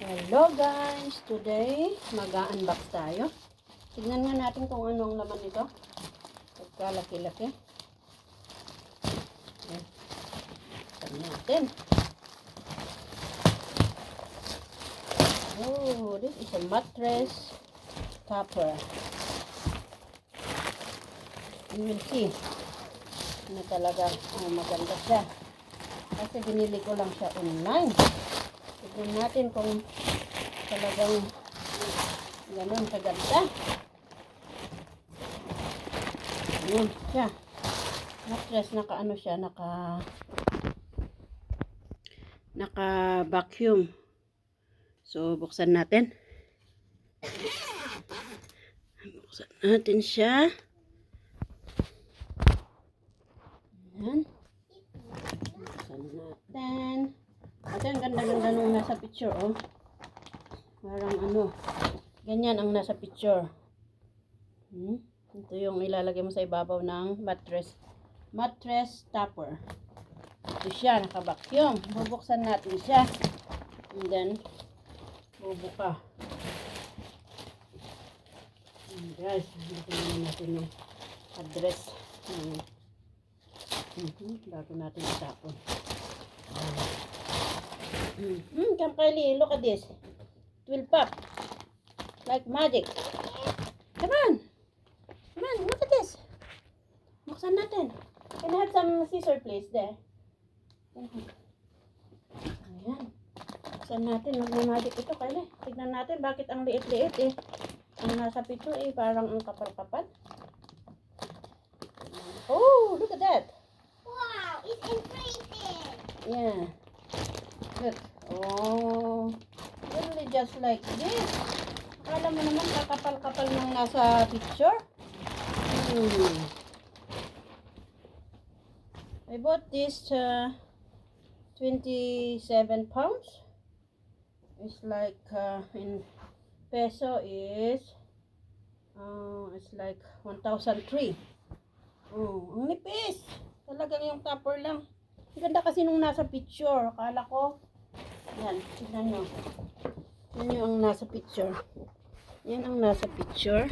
Hello guys! Today, mag-unbox tayo. Tignan nga natin kung ano ang laman nito. Pagkalaki-laki. Tignan natin. Oh, this is a mattress topper. You will see na talaga oh, maganda siya. Kasi binili ko lang siya online. Tignan natin kung talagang ganun kaganda. Ayan siya. Mattress, naka ano siya, naka naka vacuum. So, buksan natin. Buksan natin siya. Ayan. Buksan natin. Ate, ang ganda-ganda nung nasa picture, oh. Parang ano, ganyan ang nasa picture. Hmm? Ito yung ilalagay mo sa ibabaw ng mattress. Mattress topper. Ito siya, naka-vacuum. Bubuksan natin siya. And then, bubuka. Ayan, guys, natin natin yung address. ng Mhm, bago natin itapon. Mm-hmm. Come Kylie, look at this. It will pop. Like magic. Come on. Come on, look at this. Buksan natin. Can I have some scissor please there? Ayan. Buksan natin. Magmamagic ito, Kylie. Tignan natin bakit ang liit-liit eh. Ang nasa picture eh, parang ang kapal-kapal. Oh, look at that. Wow, it's inflated. Yeah. Look. Oh. Really just like this. Akala mo naman kakapal-kapal ng nasa picture. Hmm. I bought this uh, 27 pounds. It's like uh, in peso is uh, it's like 1,003. Oh, ang nipis. Talagang yung topper lang. Ang ganda kasi nung nasa picture. Akala ko, yan, tignan nyo. Yan yung nasa picture. Yan ang nasa picture.